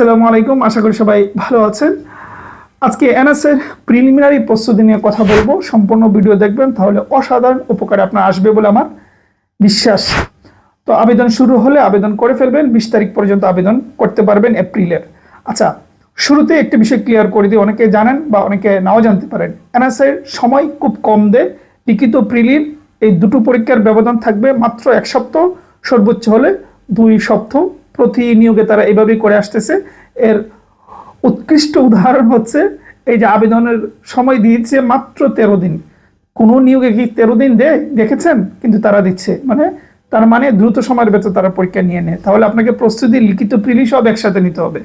আসসালামু আলাইকুম। আশা করি সবাই ভালো আছেন। আজকে এনএসের প্রিলিমিনারি প্রস্তুতি নিয়ে কথা বলব। সম্পূর্ণ ভিডিও দেখবেন, তাহলে অসাধারণ উপকারে আপনার আসবে বলে আমার বিশ্বাস। তো আবেদন শুরু হলে আবেদন করে ফেলবেন। বিশ তারিখ পর্যন্ত আবেদন করতে পারবেন এপ্রিলের। আচ্ছা শুরুতে একটি বিষয় ক্লিয়ার করে দিই। অনেকে জানেন বা অনেকে নাও জানতে পারেন। এনএসের সময় খুব কম দেয়। লিখিত প্রিলির এই দুটো পরীক্ষার ব্যবধান থাকবে মাত্র এক সপ্তাহ, সর্বোচ্চ হলে দুই সপ্তাহ। প্রতি নিয়োগে তারা এইভাবেই করে আসতেছে। এর উৎকৃষ্ট উদাহরণ হচ্ছে, এই যে আবেদনের সময় দিয়েছে মাত্র তেরো দিন। কোনো নিয়োগে কি তেরো দিন দেয়? দেখেছেন? কিন্তু তারা দিচ্ছে। মানে তার মানে দ্রুত সময়ের ভেতর তারা পরীক্ষা নিয়ে নেয়। তাহলে আপনাকে প্রস্তুতি, লিখিত প্রিলি সব একসাথে নিতে হবে।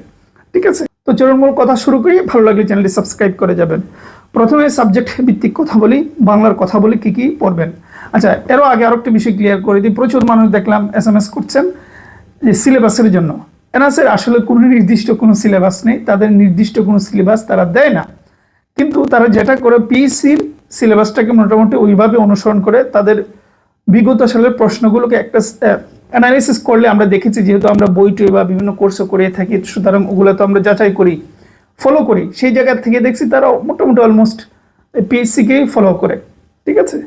ঠিক আছে? তো চলুন মূল কথা শুরু করি। ভালো লাগলে চ্যানেলটি সাবস্ক্রাইব করে যাবেন। প্রথমে সাবজেক্ট ভিত্তিক কথা বলি। বাংলার কথা বলি, কি কি পড়বেন। আচ্ছা এরও আগে আরও একটা বিষয় ক্লিয়ার করে দিই। প্রচুর মানুষ দেখলাম এস করছেন। যে সিলেবাসের জন্য। এনআসের আসলে কোনো নির্দিষ্ট কোনো সিলেবাস নেই, তাদের নির্দিষ্ট কোনো সিলেবাস তারা দেয় না। কিন্তু তারা যেটা করে পিএসসির সিলেবাসটাকে মোটামুটি ওইভাবে অনুসরণ করে, তাদের বিগত সালের প্রশ্নগুলোকে একটা অ্যানালিসিস করলে আমরা দেখেছি, যেহেতু আমরা বই টই বা বিভিন্ন কোর্সও করে থাকি, সুতরাং ওগুলো তো আমরা যাচাই করি ফলো করি। সেই জায়গা থেকে দেখছি তারা মোটামুটি অলমোস্ট পিএসসিকেই ফলো করে, ঠিক আছে?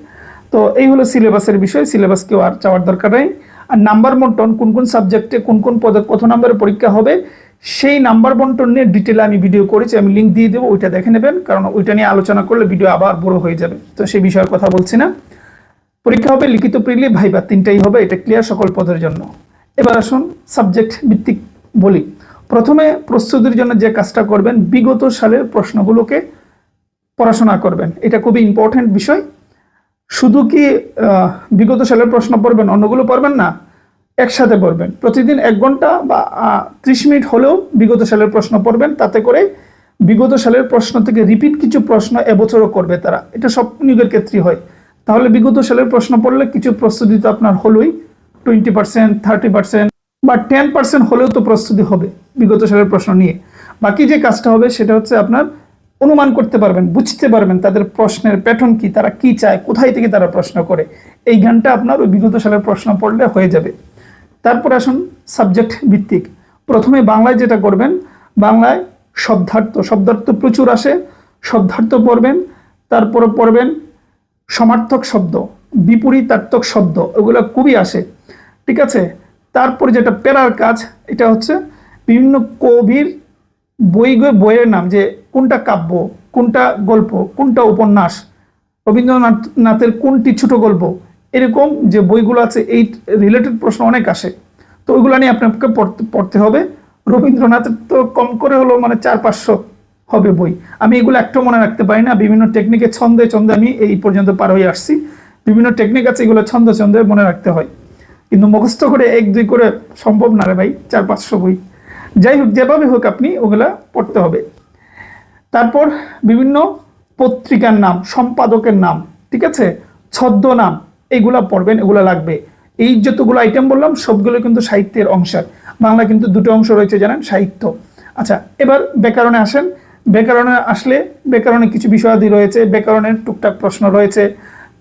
তো এই হলো সিলেবাসের বিষয় সিলেবাস কেউ আর চাওয়ার দরকার নেই। আর নাম্বার বন্টন, কোন কোন সাবজেক্টে কোন কোন পদে কত নম্বরের পরীক্ষা হবে, সেই নাম্বার বন্টন নিয়ে ডিটেলে আমি ভিডিও করেছি, আমি লিঙ্ক দিয়ে দেবো, ওইটা দেখে নেবেন, কারণ ওইটা নিয়ে আলোচনা করলে ভিডিও আবার বড় হয়ে যাবে। তো সেই বিষয়ের কথা বলছি না। পরীক্ষা হবে লিখিত প্রিলি, ভাইবা তিনটাই হবে, এটা ক্লিয়ার সকল পদের জন্য। এবার আসুন সাবজেক্ট ভিত্তিক বলি। প্রথমে প্রস্তুতির জন্য যে কাজটা করবেন, বিগত সালের প্রশ্নগুলোকে পড়াশোনা করবেন। এটা খুবই ইম্পর্টেন্ট বিষয়। শুধু কি বিগত সালের প্রশ্ন পড়বেন, অন্যগুলো পড়বেন না? একসাথে পড়বেন। প্রতিদিন এক ঘণ্টা বা ত্রিশ মিনিট হলেও বিগত সালের প্রশ্ন পড়বেন। তাতে করে বিগত সালের প্রশ্ন থেকে রিপিট কিছু প্রশ্ন এবছরও করবে তারা। এটা সব নিয়োগের ক্ষেত্রেই হয়। তাহলে বিগত সালের প্রশ্ন পড়লে কিছু প্রস্তুতি তো আপনার হলোই। টোয়েন্টি পার্সেন্ট, থার্টি পার্সেন্ট বা টেন পার্সেন্ট হলেও তো প্রস্তুতি হবে বিগত সালের প্রশ্ন নিয়ে। বাকি যে কাজটা হবে সেটা হচ্ছে আপনার অনুমান করতে পারবেন, বুঝতে পারবেন তাদের প্রশ্নের প্যাটার্ন কি, তারা কি চায়, কোথায় থেকে তারা প্রশ্ন করে। এই জ্ঞানটা আপনার ওই বিগত সালের প্রশ্ন পড়লে হয়ে যাবে। তারপর আসুন সাবজেক্ট ভিত্তিক। প্রথমে বাংলায় যেটা করবেন, বাংলায় শব্দার্থ শব্দার্থ প্রচুর আসে, শব্দার্থ পড়বেন, তারপরে পড়বেন সমার্থক শব্দ, বিপরীতার্থক শব্দ, ওগুলো খুবই আসে, ঠিক আছে? তারপর যেটা পেরার কাজ, এটা হচ্ছে বিভিন্ন কবির বই বইয়ের নাম যে কোনটা কাব্য, কোনটা গল্প, কোনটা উপন্যাস রবীন্দ্রনাথ নাথের কোনটি ছোট গল্প, এরকম যে বইগুলো আছে, এই রিলেটেড প্রশ্ন অনেক আসে। তো ওইগুলো নিয়ে আপনাকে পড়তে পড়তে হবে। রবীন্দ্রনাথের তো কম করে হলো মানে চার পাঁচশো হবে বই। আমি এগুলো একটু মনে রাখতে পারি না। বিভিন্ন টেকনিকে ছন্দে ছন্দে আমি এই পর্যন্ত পার হয়ে আসছি। বিভিন্ন টেকনিক আছে, এগুলো ছন্দ ছন্দে মনে রাখতে হয়। কিন্তু মুখস্থ করে এক দুই করে সম্ভব না রে ভাই, চার পাঁচশো বই। যাই হোক যেভাবে হোক আপনি ওগুলা পড়তে হবে। তারপর বিভিন্ন পত্রিকার নাম, সম্পাদকের নাম, ঠিক আছে? ছদ্মনাম এইগুলা পড়বেন, এগুলো লাগবে। এই যতগুলো আইটেম বললাম, সবগুলো কিন্তু সাহিত্যের অংশ বাংলা কিন্তু দুটো অংশ রয়েছে, জানেন? সাহিত্য। আচ্ছা এবার ব্যাকরণে আসেন। ব্যাকরণে আসলে ব্যাকরণে কিছু বিষয়াদি রয়েছে, ব্যাকরণের টুকটাক প্রশ্ন রয়েছে।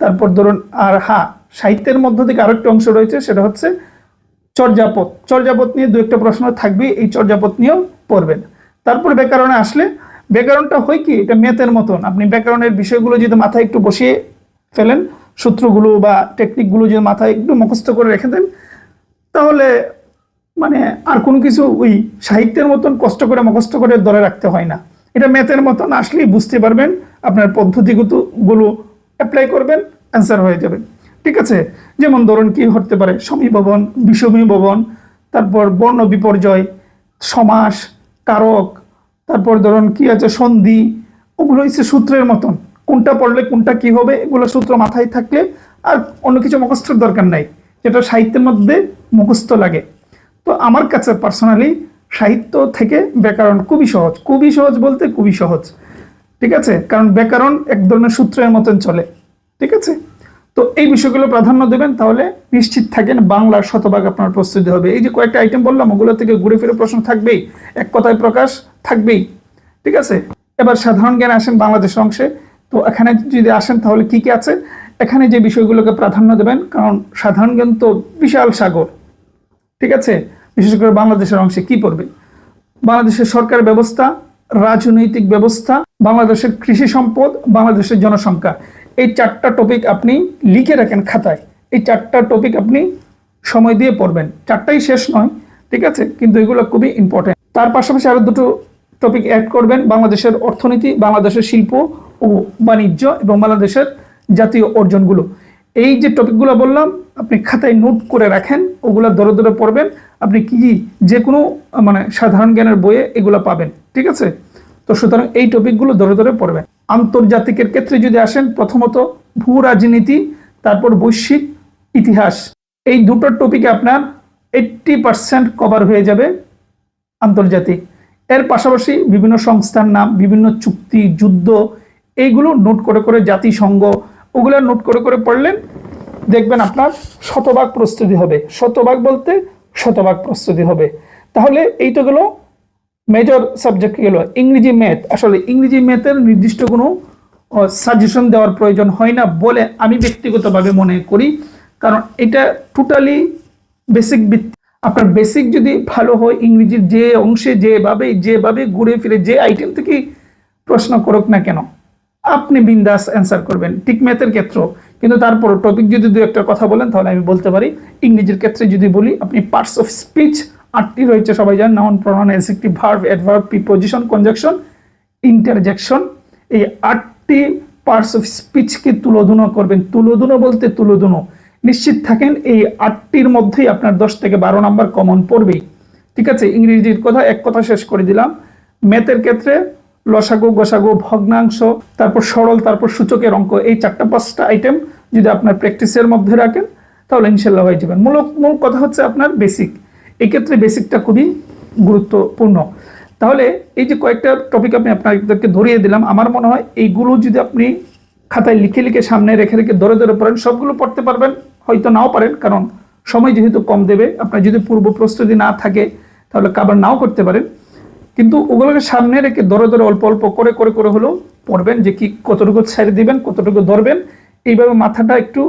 তারপর ধরুন, আর হ্যাঁ সাহিত্যের মধ্য থেকে আরেকটা অংশ রয়েছে, সেটা হচ্ছে চর্যাপদ চর্যাপদ নিয়ে দু একটা প্রশ্ন থাকবে, এই চর্যাপদ নিয়েও পড়বেন। তারপর ব্যাকরণে আসলে, ব্যাকরণটা হয় কি, এটা ম্যাথের মতন। আপনি ব্যাকরণের বিষয়গুলো যদি মাথায় একটু বসিয়ে ফেলেন, সূত্রগুলো বা টেকনিকগুলো যদি মাথায় একটু মুখস্থ করে রেখে দেন, তাহলে মানে আর কোনো কিছু ওই সাহিত্যের মতন কষ্ট করে মুখস্থ করে ধরে রাখতে হয় না। এটা ম্যাথের মতন আসলেই বুঝতে পারবেন, আপনার পদ্ধতিগতগুলো অ্যাপ্লাই করবেন অ্যান্সার হয়ে যাবে। ঠিক আছে? যেমন ধরুন কি হতে পারে? সমীভবন বিষমীভবন তারপর বর্ণ বিপর্যয়, সমাস কারক তারপর ধরুন কি আছে? সন্ধি, ওগুলো হচ্ছে সূত্রের মতন। কোনটা পড়লে কোনটা কি হবে? এগুলো সূত্র মাথায় থাকলে আর অন্য কিছু মুখস্থর দরকার নাই, যেটা সাহিত্যের মধ্যে মুখস্থ লাগে। তো আমার কাছে পার্সোনালি সাহিত্য থেকে ব্যাকরণ খুবই সহজ। খুবই সহজ বলতে খুবই সহজ। ঠিক আছে? কারণ ব্যাকরণ এক ধরনের সূত্রের মতন চলে। ঠিক আছে? তো এই বিষয়গুলো প্রাধান্য দেবেন, তাহলে নিশ্চিত থাকেন বাংলার শতভাগ আপনার প্রস্তুতি হবে। এই যে কয়েকটা আইটেম বললাম, ওগুলো থেকে ঘুরে ফিরে প্রশ্ন থাকবেই। এক কথায় প্রকাশ থাকবেই। ঠিক আছে? এবার সাধারণ জ্ঞান আসেন বাংলাদেশের অংশে। তো এখানে যদি আসেন, তাহলে কি কি আছে? এখানে যে বিষয়গুলোকে প্রাধান্য দেবেন, কারণ সাধারণ জ্ঞান তো বিশাল সাগর। ঠিক আছে? বিশেষ করে বাংলাদেশের অংশে কি পড়বে? বাংলাদেশের সরকার ব্যবস্থা, রাজনৈতিক ব্যবস্থা, বাংলাদেশের কৃষি সম্পদ, বাংলাদেশের জনসংখ্যা। এই চারটা টপিক আপনি লিখে রাখেন খাতায়। এই চারটা টপিক আপনি সময় দিয়ে পড়বেন। চারটাই শেষ নয়, ঠিক আছে? কিন্তু এগুলো খুবই ইম্পর্টেন্ট তার পাশাপাশি আরও দুটো টপিক অ্যাড করবেন। বাংলাদেশের অর্থনীতি, বাংলাদেশের শিল্প ও বাণিজ্য এবং বাংলাদেশের জাতীয় অর্জনগুলো। এই যে টপিকগুলো বললাম, আপনি খাতায় নোট করে রাখেন, ওগুলো ধরে ধরে পড়বেন। আপনি কি যে কোনো মানে সাধারণ জ্ঞানের বইয়ে এগুলো পাবেন, ঠিক আছে? তো সুতরাং এই টপিকগুলো ধরে ধরে পড়বেন। আন্তর্জাতিকের ক্ষেত্রে যদি আসেন, প্রথমত ভূ রাজনীতি, তারপর বৈশ্বিক ইতিহাস। এই দুটো টপিকে আপনার এইট্টি পার্সেন্ট কভার হয়ে যাবে আন্তর্জাতিক। এর পাশাপাশি বিভিন্ন সংস্থার নাম, বিভিন্ন চুক্তি, যুদ্ধ এইগুলো নোট করে করে জাতিসংঘ, ওগুলো নোট করে করে পড়লেন, দেখবেন আপনার শতভাগ প্রস্তুতি হবে। শতভাগ বলতে শতভাগ প্রস্তুতি হবে। তাহলে এই তো গেল মেজর সাবজেক্ট গেল ইংরেজি ম্যাথ আসলে ইংরেজি ম্যাথের নির্দিষ্ট কোনো সাজেশন দেওয়ার প্রয়োজন হয় না বলে আমি ব্যক্তিগতভাবে মনে করি। কারণ এটা টোটালি বেসিক ভিত্তি আপনার বেসিক যদি ভালো হয়, ইংরেজির যে অংশে যেভাবে যেভাবে ঘুরে ফিরে, যে আইটেম থেকে প্রশ্ন করুক না কেন, আপনি বিন্দাস অ্যান্সার করবেন। ঠিক ম্যাথের ক্ষেত্রেও কিন্তু তারপর টপিক যদি দু একটা কথা বলেন, তাহলে আমি বলতে পারি, ইংরেজির ক্ষেত্রে যদি বলি, আপনি পার্টস অফ স্পিচ আটটি রয়েছে সবাই জানেন noun pronoun adjective verb adverb preposition conjunction interjection এই আটটি পার্টস অফ স্পিচকে তুলোধুনো করবেন। তুলোধুনো বলতে তুলোধুনো। নিশ্চিত থাকেন, এই আটটির মধ্যেই আপনার দশ থেকে বারো নাম্বার কমন পড়বেই। ঠিক আছে, ইংরেজির কথা এক কথা শেষ করে দিলাম। ম্যাথের ক্ষেত্রে লসাগু, গোসাগু, ভগ্নাংশ, তারপর সরল, তারপর সূচকের অঙ্ক, এই চারটা পাঁচটা আইটেম যদি আপনার প্র্যাকটিসের মধ্যে রাখেন, তাহলে ইনশাল্লাহ হয়ে যাবেন মূল মূল কথা হচ্ছে আপনার বেসিক এক্ষেত্রে বেসিকটা খুবই গুরুত্বপূর্ণ। তাহলে এই যে কয়েকটা টপিক আমি আপনাদেরকে ধরিয়ে দিলাম, আমার মনে হয় এইগুলো যদি আপনি খাতায় লিখে লিখে সামনে রেখে রেখে ধরে ধরে পড়েন, সবগুলো পড়তে পারবেন, হয়তো নাও পারেন, কারণ সময় যেহেতু কম দেবে, আপনার যদি পূর্ব প্রস্তুতি না থাকে, তাহলে কাবার নাও করতে পারেন। কিন্তু ওগুলোকে সামনে রেখে ধরে ধরে অল্প অল্প করে করে করে হলেও পড়বেন যে কি কতটুকু ছেড়ে দিবেন, কতটুকু ধরবেন। এইভাবে মাথাটা একটু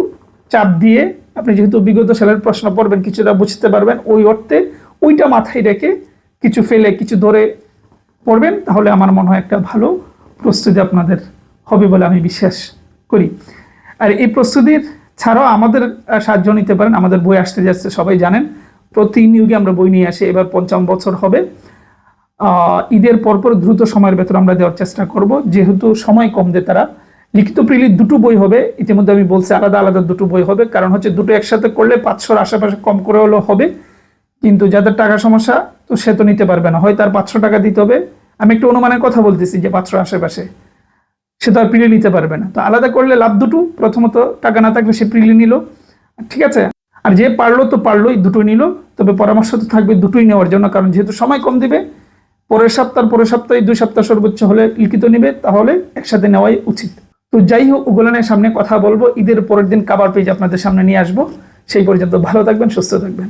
চাপ দিয়ে আপনি যেহেতু বিগত সালের প্রশ্ন পড়বেন, কিছুটা বুঝতে পারবেন। ওই অর্থে ওইটা মাথায় রেখে কিছু ফেলে, কিছু ধরে পড়বেন, তাহলে আমার মনে হয় একটা ভালো প্রস্তুতি আপনাদের হবে বলে আমি বিশ্বাস করি। আর এই প্রস্তুতির ছাড়াও আমাদের সাহায্য নিতে পারেন। আমাদের বই আসতে যাচ্ছে, সবাই জানেন। প্রতি নিয়োগে আমরা বই নিয়ে আসি, এবার পঞ্চম বছর হবে। ঈদের পরপর দ্রুত সময়ের ভেতর আমরা দেওয়ার চেষ্টা করব। যেহেতু সময় কম দেয় তারা লিখিত প্রিলির দুটো বই হবে, ইতিমধ্যে আমি বলছি আলাদা আলাদা দুটো বই হবে, কারণ হচ্ছে দুটো একসাথে করলে পাঁচশোর আশেপাশে কম করে হলেও হবে। কিন্তু যাদের টাকা সমস্যা, তো সে তো নিতে পারবে না। হয় তার পাঁচশো টাকা দিতে হবে। আমি একটু অনুমানের কথা বলতেছি যে পাঁচশো আশেপাশে। সে তো আর প্রিলি নিতে পারবে না। তো আলাদা করলে লাভ দুটো। প্রথমত টাকা না থাকলে সে প্রিলি নিল। ঠিক আছে? আর যে পারল তো পারলোই, দুটোই নিল। তবে পরামর্শ তো থাকবে দুটোই নেওয়ার জন্য, কারণ যেহেতু সময় কম দিবে, পরের সপ্তাহ, পরের সপ্তাহে দুই সপ্তাহ সর্বোচ্চ হলে লিখিত নিবে, তাহলে একসাথে নেওয়াই উচিত। তো যাই হোক ওগুলো সামনে কথা বলব। ঈদের পরের দিন কাবার পেজ আপনাদের সামনে নিয়ে আসব। সেই পর্যন্ত ভালো থাকবেন, সুস্থ থাকবেন।